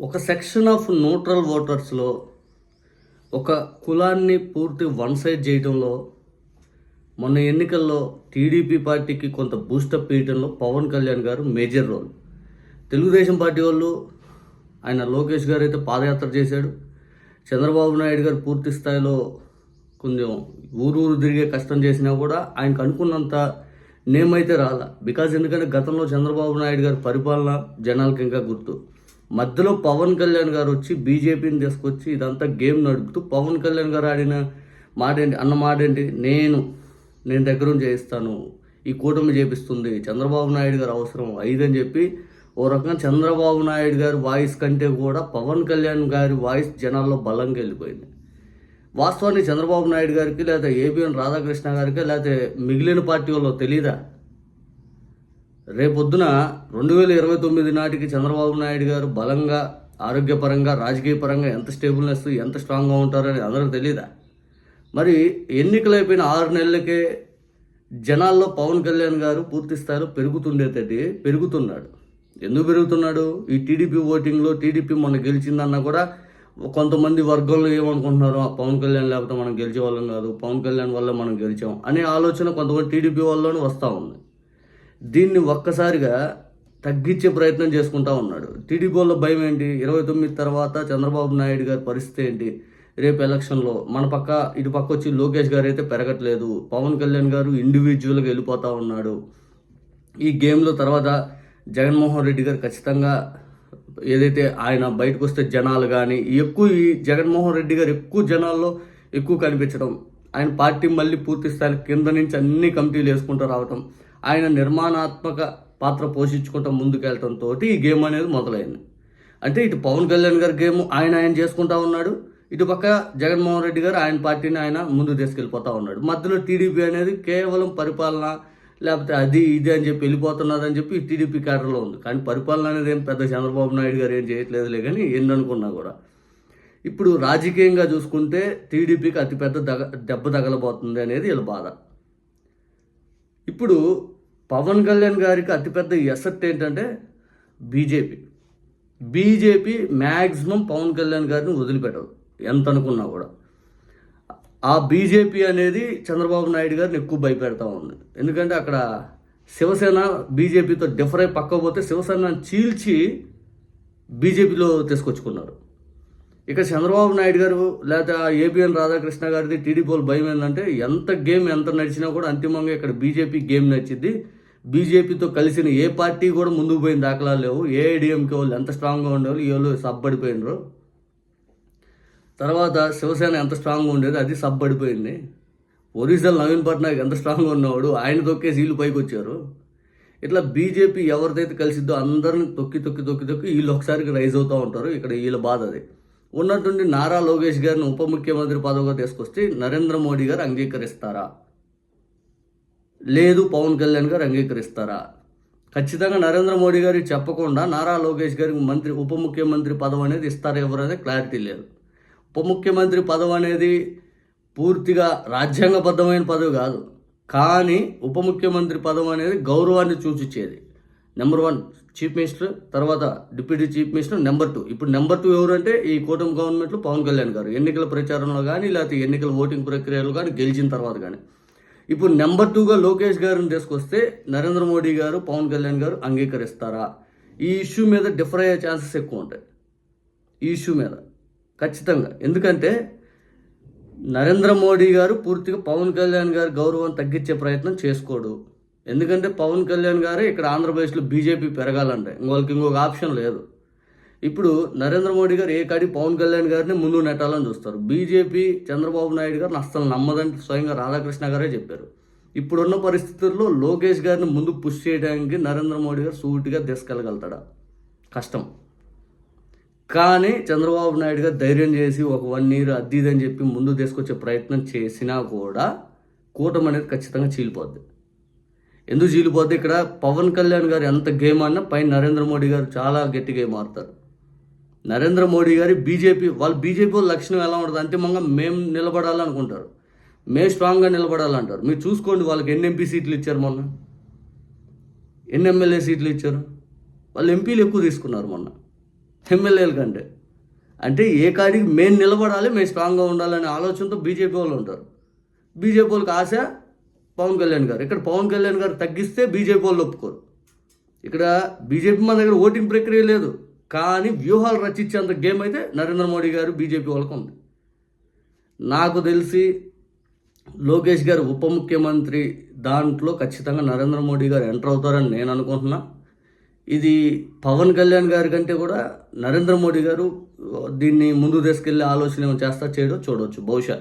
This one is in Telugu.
ఒక సెక్షన్ ఆఫ్ న్యూట్రల్ ఓటర్స్లో ఒక కులాన్ని పూర్తి వన్ సైడ్ చేయడంలో మొన్న ఎన్నికల్లో టీడీపీ పార్టీకి కొంత బూస్టప్ ఇవ్వడంలో పవన్ కళ్యాణ్ గారు మేజర్ రోల్ తెలుగుదేశం పార్టీ వాళ్ళు ఆయన లోకేష్ గారు అయితే పాదయాత్ర చేశాడు. చంద్రబాబు నాయుడు గారు పూర్తి స్థాయిలో కొంచెం ఊరూరు తిరిగే కష్టం చేసినా కూడా ఆయనకు అనుకున్నంత నేమ్ అయితే రాల. బికాజ్ ఎందుకంటే గతంలో చంద్రబాబు నాయుడు గారి పరిపాలన జనాలకి ఇంకా గుర్తు. మధ్యలో పవన్ కళ్యాణ్ గారు వచ్చి బీజేపీని తీసుకొచ్చి ఇదంతా గేమ్ నడుపుతూ పవన్ కళ్యాణ్ గారు ఆడిన మాట ఏంటి అన్న మాట ఏంటి నేను నేను దగ్గర చేయిస్తాను. ఈ కూటమి చేపిస్తుంది. చంద్రబాబు నాయుడు గారు అవసరం ఐదని చెప్పి ఓ రకంగా చంద్రబాబు నాయుడు గారి వాయిస్ కంటే కూడా పవన్ కళ్యాణ్ గారి వాయిస్ జనాల్లో బలంగా వెళ్ళిపోయింది. వాస్తవానికి చంద్రబాబు నాయుడు గారికి లేకపోతే ఏబిఎన్ రాధాకృష్ణ గారికి లేకపోతే మిగిలిన పార్టీ వాళ్ళు తెలియదా రేపొద్దున రెండు వేల ఇరవై తొమ్మిది నాటికి చంద్రబాబు నాయుడు గారు బలంగా ఆరోగ్యపరంగా రాజకీయపరంగా ఎంత స్టేబుల్నెస్ ఎంత స్ట్రాంగ్గా ఉంటారని అందరికీ తెలియదా మరి ఎన్నికలు అయిపోయిన ఆరు నెలలకే జనాల్లో పవన్ కళ్యాణ్ గారు పూర్తి స్థాయిలో పెరుగుతున్నాడు. ఎందుకు పెరుగుతున్నాడు? ఈ టీడీపీ ఓటింగ్లో టీడీపీ మొన్న గెలిచిందన్నా కూడా కొంతమంది వర్గంలో ఏమనుకుంటున్నారు "ఆ, పవన్ కళ్యాణ్ లేకపోతే మనం గెలిచే వాళ్ళం కాదు పవన్ కళ్యాణ్ వల్ల మనం గెలిచాం అనే ఆలోచన కొంతమంది టీడీపీ వాళ్ళలోనే వస్తూ ఉంది. దీన్ని ఒక్కసారిగా తగ్గించే ప్రయత్నం చేసుకుంటా ఉన్నాడు. టీడీపీ వాళ్ళ భయం ఏంటి? ఇరవై తొమ్మిది తర్వాత చంద్రబాబు నాయుడు గారి పరిస్థితి ఏంటి? రేపు ఎలక్షన్లో మన పక్క ఇటు పక్క వచ్చి లోకేష్ గారు అయితే పెరగట్లేదు. పవన్ కళ్యాణ్ గారు ఇండివిజువల్గా వెళ్ళిపోతూ ఉన్నాడు. ఈ గేమ్లో తర్వాత జగన్మోహన్ రెడ్డి గారు ఖచ్చితంగా ఏదైతే ఆయన బయటకు వస్తే జనాలు కానీ ఎక్కువ ఈ జగన్మోహన్ రెడ్డి గారు ఎక్కువ జనాల్లో ఎక్కువ కనిపించడం ఆయన పార్టీ మళ్ళీ పూర్తి స్థాయి కింద నుంచి అన్ని కమిటీలు వేసుకుంటూ రావటం ఆయన నిర్మాణాత్మక పాత్ర పోషించుకుంటూ ముందుకెళ్ళటంతో ఈ గేమ్ అనేది మొదలైంది. అంటే ఇటు పవన్ కళ్యాణ్ గారి గేమ్ ఆయన ఆయన చేసుకుంటా ఉన్నాడు. ఇటు పక్క జగన్మోహన్ రెడ్డి గారు ఆయన పార్టీని ఆయన ముందు తీసుకెళ్ళిపోతా ఉన్నాడు. మధ్యలో టీడీపీ అనేది కేవలం పరిపాలన లేకపోతే అది ఇది అని చెప్పి వెళ్ళిపోతున్నారని చెప్పి టీడీపీ క్యాడర్లో ఉంది. కానీ పరిపాలన అనేది ఏం పెద్ద చంద్రబాబు నాయుడు గారు ఏం చేయట్లేదులే కానీ ఎన్ని అనుకున్నా కూడా. ఇప్పుడు రాజకీయంగా చూసుకుంటే టీడీపీకి అతిపెద్ద దగ దెబ్బ తగలబోతుంది అనేది వీళ్ళ బాధ. ఇప్పుడు పవన్ కళ్యాణ్ గారికి అతిపెద్ద ఎసెట్ ఏంటంటే BJP. BJP maximum Pawan Kalyan గారిని వదిలిపెట్టదు. ఎంత అనుకున్నా కూడా. ఆ బీజేపీ అనేది చంద్రబాబు నాయుడు గారిని ఎక్కువ భయపెడతా ఉంది. ఎందుకంటే అక్కడ శివసేన బీజేపీతో డిఫర్ అయి పక్కపోతే శివసేన చీల్చి బీజేపీలో తీసుకొచ్చుకున్నారు. ఇక చంద్రబాబు నాయుడు గారు లేకపోతే ఏబిఎన్ ఏపీఎన్ రాధాకృష్ణ గారిది టీడీపీ వాళ్ళు భయం ఏంటంటే ఎంత గేమ్ ఎంత నడిచినా కూడా అంతిమంగా ఇక్కడ బీజేపీ గేమ్ నచ్చింది బీజేపీతో కలిసిన ఏ పార్టీ కూడా ముందుకు పోయిన దాఖలాలు లేవు. ఏఐడిఎంకే వాళ్ళు ఎంత స్ట్రాంగ్గా ఉండేవాళ్ళు ఈ వాళ్ళు సబ్బడిపోయినరు. తర్వాత శివసేన ఎంత స్ట్రాంగ్గా ఉండేది అది సబ్బడిపోయింది. ఒరిజినల్ నవీన్ పట్నాయక్ ఎంత స్ట్రాంగ్గా ఉన్నవాడు ఆయన తొక్కేసి వీళ్ళు పైకి వచ్చారు. ఇట్లా బీజేపీ ఎవరిదైతే కలిసిద్దో అందరిని తొక్కి తొక్కి తొక్కి తొక్కి వీళ్ళు ఒకసారికి రైజ్ అవుతూ ఉంటారు. ఇక్కడ వీళ్ళ బాధ అది. ఉన్నటువంటి నారా లోకేష్ గారిని ఉప ముఖ్యమంత్రి పదవిగా తీసుకొస్తే నరేంద్ర మోడీ గారు అంగీకరిస్తారా? లేదు పవన్ కళ్యాణ్ గారు అంగీకరిస్తారా? ఖచ్చితంగా నరేంద్ర మోడీ గారికి చెప్పకుండా నారా లోకేష్ గారికి మంత్రి ఉప ముఖ్యమంత్రి పదవి అనేది ఇస్తారా ఎవరు క్లారిటీ లేదు. ఉప ముఖ్యమంత్రి పదవి అనేది పూర్తిగా రాజ్యాంగబద్ధమైన పదవి కాదు. కానీ ఉప ముఖ్యమంత్రి పదవి అనేది గౌరవాన్ని సూచించేది నెంబర్ వన్ చీఫ్ మినిస్టర్ తర్వాత deputy chief minister number two ఇప్పుడు నెంబర్ టూ ఎవరంటే ఈ కూటమి గవర్నమెంట్లో పవన్ కళ్యాణ్ గారు. ఎన్నికల ప్రచారంలో కానీ లేకపోతే ఎన్నికల ఓటింగ్ ప్రక్రియలో కానీ గెలిచిన తర్వాత కానీ ఇప్పుడు నెంబర్ టూగా లోకేష్ గారిని తీసుకొస్తే నరేంద్ర మోడీ గారు పవన్ కళ్యాణ్ గారు అంగీకరిస్తారా? ఈ ఇష్యూ మీద డిఫర్ అయ్యే ఛాన్సెస్ ఎక్కువ ఉంటాయి. ఈ ఇష్యూ మీద. ఖచ్చితంగా. ఎందుకంటే నరేంద్ర మోడీ గారు పూర్తిగా పవన్ కళ్యాణ్ గారి గౌరవం తగ్గించే ప్రయత్నం చేసుకోడు. ఎందుకంటే పవన్ కళ్యాణ్ గారే ఇక్కడ ఆంధ్రప్రదేశ్లో బీజేపీ పెరగాలంటే. వాళ్ళకి ఇంకొక ఆప్షన్ లేదు. ఇప్పుడు నరేంద్ర మోడీ గారు ఏ కాడి పవన్ కళ్యాణ్ గారిని ముందు నెట్టాలని చూస్తారు. బీజేపీ చంద్రబాబు నాయుడు గారిని అస్సలు నమ్మదని స్వయంగా రాధాకృష్ణ గారే చెప్పారు. ఇప్పుడున్న పరిస్థితుల్లో లోకేష్ గారిని ముందు పుష్ చేయడానికి నరేంద్ర మోడీ గారు సూటిగా తీసుకెళ్ళగలుగుతాడా కష్టం. కానీ చంద్రబాబు నాయుడు గారు ధైర్యం చేసి ఒక వన్ ఇయర్ అద్దీదని అని చెప్పి ముందు తీసుకొచ్చే ప్రయత్నం చేసినా కూడా కూటమి అనేది ఖచ్చితంగా చీలిపోద్ది. ఎందుకు చీలిపోతే ఇక్కడ? పవన్ కళ్యాణ్ గారు ఎంత గేమ్ అన్నా పైన నరేంద్ర మోడీ గారు చాలా గట్టి గేమ్ ఆడతారు. నరేంద్ర మోడీ గారి బీజేపీ వాళ్ళు బీజేపీ వాళ్ళ లక్షణం ఎలా ఉంటుంది? అంతిమంగా మేము నిలబడాలనుకుంటారు. మేము స్ట్రాంగ్గా నిలబడాలంటారు. మీరు చూసుకోండి వాళ్ళకి ఎన్ని ఎంపీ సీట్లు ఇచ్చారు మొన్న? ఎన్ని ఎమ్మెల్యే సీట్లు ఇచ్చారు? వాళ్ళు ఎంపీలు ఎక్కువ తీసుకున్నారు మొన్న. ఎమ్మెల్యేల కంటే. అంటే ఏ కాడికి మేము నిలబడాలి మేము స్ట్రాంగ్గా ఉండాలనే ఆలోచనతో బీజేపీ వాళ్ళు ఉంటారు. బీజేపీ వాళ్ళకి ఆశ పవన్ కళ్యాణ్ గారు. ఇక్కడ పవన్ కళ్యాణ్ గారు తగ్గిస్తే బీజేపీ వాళ్ళు ఒప్పుకోరు. ఇక్కడ బీజేపీ మన దగ్గర ఓటింగ్ ప్రక్రియ లేదు. కానీ వ్యూహాలు రచించేంత గేమ్ అయితే నరేంద్ర మోడీ గారు బీజేపీ వాళ్ళకు ఉంది. నాకు తెలిసి లోకేష్ గారు ఉప ముఖ్యమంత్రి దాంట్లో ఖచ్చితంగా నరేంద్ర మోడీ గారు ఎంటర్ అవుతారని నేను అనుకుంటున్నా. ఇది పవన్ కళ్యాణ్ గారి కంటే కూడా నరేంద్ర మోడీ గారు దీన్ని ముందు తీసుకెళ్ళే ఆలోచన ఏమో చేస్తా చేయడం చూడవచ్చు. బహుశా.